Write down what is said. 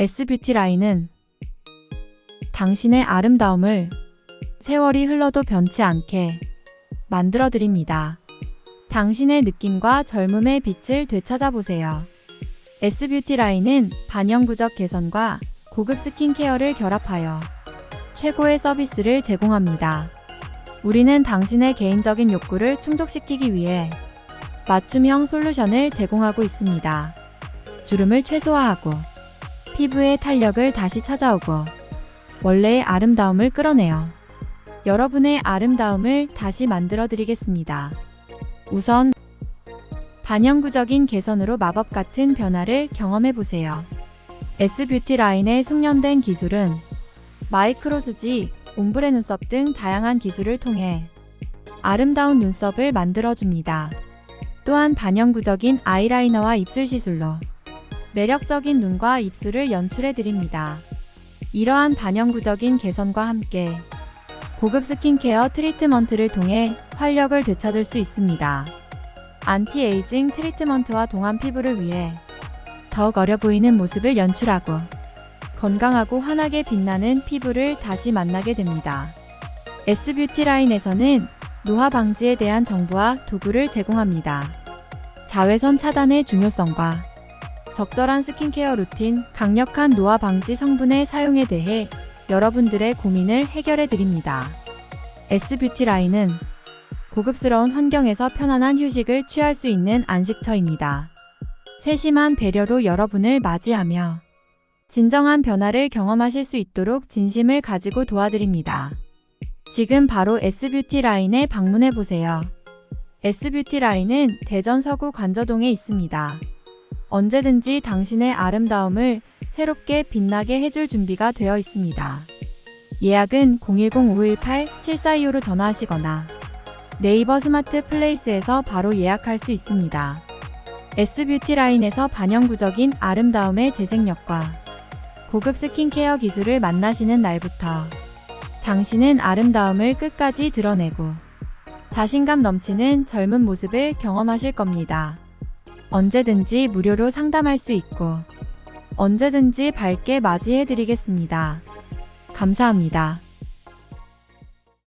S뷰티 라인은 당신의 아름다움을 세월이 흘러도 변치 않게 만들어 드립니다. 당신의 느낌과 젊음의 빛을 되찾아보세요. S뷰티 라인은 반영구적 개선과 고급 스킨케어를 결합하여 최고의 서비스를 제공합니다. 우리는 당신의 개인적인 욕구를 충족시키기 위해 맞춤형 솔루션을 제공하고 있습니다. 주름을 최소화하고 피부의 탄력을 다시 찾아오고 원래의 아름다움을 끌어내어 여러분의 아름다움을 다시 만들어 드리겠습니다. 우선 반영구적인 개선으로 마법 같은 변화를 경험해 보세요. S뷰티 라인의 숙련된 기술은 마이크로 수지, 옴브레 눈썹 등 다양한 기술을 통해 아름다운 눈썹을 만들어 줍니다. 또한 반영구적인 아이라이너와 입술 시술로 매력적인 눈과 입술을 연출해 드립니다. 이러한 반영구적인 개선과 함께 고급 스킨케어 트리트먼트를 통해 활력을 되찾을 수 있습니다. 안티에이징 트리트먼트와 동안 피부를 위해 더욱 어려 보이는 모습을 연출하고 건강하고 환하게 빛나는 피부를 다시 만나게 됩니다. S뷰티 라인에서는 노화 방지에 대한 정보와 도구를 제공합니다. 자외선 차단의 중요성과 적절한 스킨케어 루틴, 강력한 노화 방지 성분의 사용에 대해 여러분들의 고민을 해결해 드립니다. S뷰티 라인은 고급스러운 환경에서 편안한 휴식을 취할 수 있는 안식처입니다. 세심한 배려로 여러분을 맞이하며 진정한 변화를 경험하실 수 있도록 진심을 가지고 도와드립니다. 지금 바로 S뷰티 라인에 방문해 보세요. S뷰티 라인은 대전 서구 관저동에 있습니다. 언제든지 당신의 아름다움을 새롭게 빛나게 해줄 준비가 되어 있습니다. 예약은 010-518-7425로 전화하시거나 네이버 스마트 플레이스에서 바로 예약할 수 있습니다. S뷰티 라인에서 반영구적인 아름다움의 재생력과 고급 스킨케어 기술을 만나시는 날부터 당신은 아름다움을 끝까지 드러내고 자신감 넘치는 젊은 모습을 경험하실 겁니다. 언제든지 무료로 상담할 수 있고 언제든지 밝게 맞이해 드리겠습니다. 감사합니다.